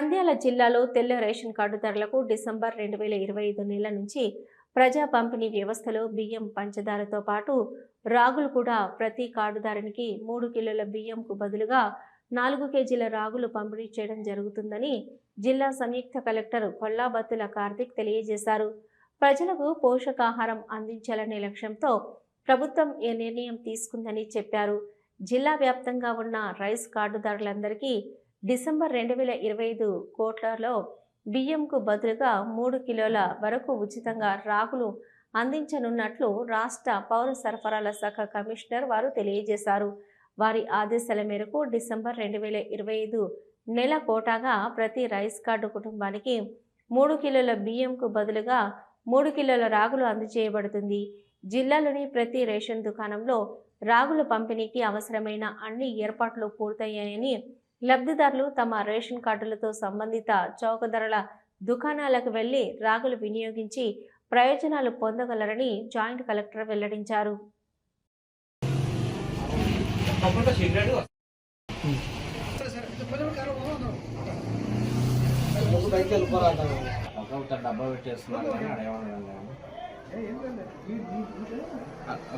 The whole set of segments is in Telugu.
నంద్యాల జిల్లాలో తెల్ల రేషన్ కార్డుదారులకు డిసెంబర్ రెండు వేల ఇరవై ఐదు నెల నుంచి ప్రజా పంపిణీ వ్యవస్థలో బియ్యం పంచదారతో పాటు రాగులు కూడా ప్రతి కార్డుదారునికి మూడు కిలోల బియ్యంకు బదులుగా నాలుగు కేజీల రాగులు పంపిణీ చేయడం జరుగుతుందని జిల్లా సంయుక్త కలెక్టర్ కొల్లాబత్తుల కార్తిక్ తెలియజేశారు. ప్రజలకు పోషకాహారం అందించాలనే లక్ష్యంతో ప్రభుత్వం ఈ నిర్ణయం తీసుకుందని చెప్పారు. జిల్లా వ్యాప్తంగా ఉన్న రైస్ కార్డుదారులందరికీ డిసెంబర్ రెండు వేల ఇరవై ఐదు కోట్లలో బియ్యంకు బదులుగా మూడు కిలోల వరకు ఉచితంగా రాగులు అందించనున్నట్లు రాష్ట్ర పౌర సరఫరాల శాఖ కమిషనర్ వారు తెలియజేశారు. వారి ఆదేశాల మేరకు డిసెంబర్ రెండు వేల ఇరవై ఐదు నెల కోటాగా ప్రతి రైస్ కార్డు కుటుంబానికి మూడు కిలోల బియ్యంకు బదులుగా మూడు కిలోల రాగులు అందజేయబడుతుంది. జిల్లాలోని ప్రతి రేషన్ దుకాణంలో రాగుల పంపిణీకి అవసరమైన అన్ని ఏర్పాట్లు పూర్తయ్యాయని లబ్ధిదారులు తమ రేషన్ కార్డులతో సంబంధిత చౌక ధరల దుకాణాలకు వెళ్ళి రాగులు వినియోగించి ప్రయోజనాలు పొందగలరని జాయింట్ కలెక్టర్ వెల్లడించారు.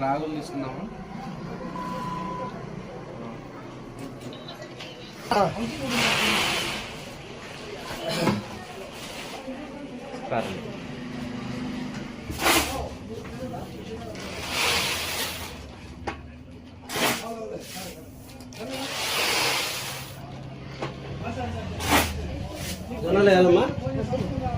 రాగులు తీసుకున్నాము జొన్నలు వేయాలమ్మా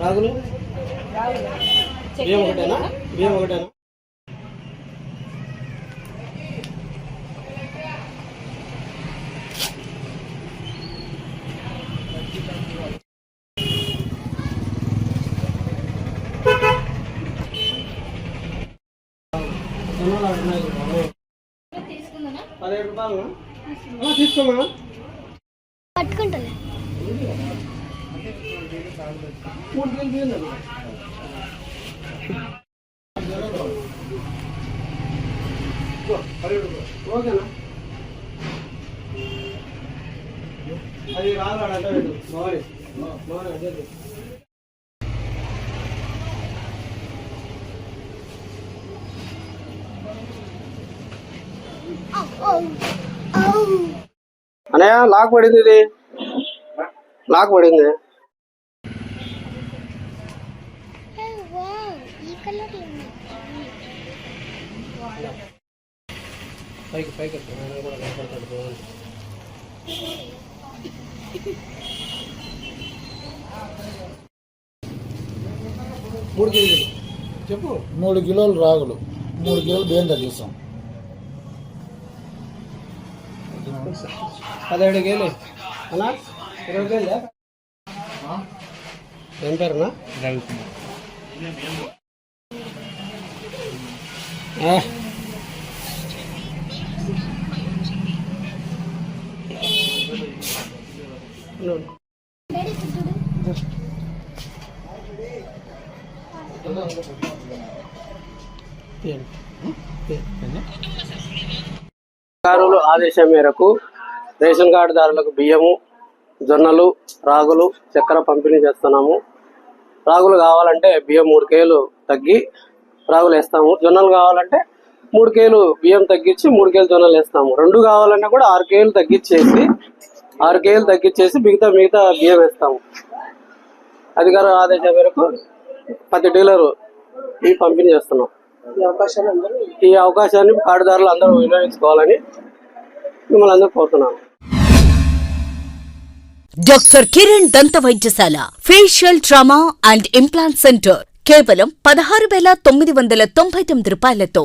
రాగులు? బియ్యం ఒకటేనా? బియ్యం ఒకటేనా? రూపాయలు తీసుకోమా? పట్టుకుంటలే. ఓకేనా? అది రాదు అంటే పెట్టు బాగుంది బాగుంది అదే. అన్నయ్య లాక్ పడింది ఇది. లాక్ పడింది. ఈ కలర్ పైకి పైకి ఎత్తు. ఆయన కూడా కనపడతాడు బాగుంది మూడు కేజీలు చెప్పు. మూడు కిలోలు రాగులు. మూడు కిలోలు బియ్యం తగ్గిస్తాం పదిహేడు కేలు అలా ఇరవై కేలు ఏం పేరునా ఆ. ఉండు. తీయండి. అధికారులు ఆదేశం మేరకు రేషన్ కార్డుదారులకు బియ్యము జొన్నలు రాగులు చక్కెర పంపిణీ చేస్తున్నాము. రాగులు కావాలంటే బియ్యం మూడు కేలు తగ్గి రాగులు వేస్తాము. జొన్నలు కావాలంటే మూడు కేలు బియ్యం తగ్గించి మూడు కేలు జొన్నలు వేస్తాము. రెండు కావాలన్నా కూడా ఆరు కేలు తగ్గించేసి ఆరు కేలు తగ్గించేసి మిగతా మిగతా బియ్యం వేస్తాము. అధికారుల ఆదేశం మేరకు ప్రతి డీలరు ఈ పంపిణీ చేస్తున్నాం. ఈ అవకాశాన్ని కార్డుదారులు అందరూ వినియోగించుకోవాలని మిమ్మల్ని అందరూ కోరుతున్నాను. డాక్టర్ కిరణ్ దంత వైద్యశాల facial trauma and implant centre కేవలం పదహారు వేల తొమ్మిది వందల తొంభై తొమ్మిది రూపాయలతో.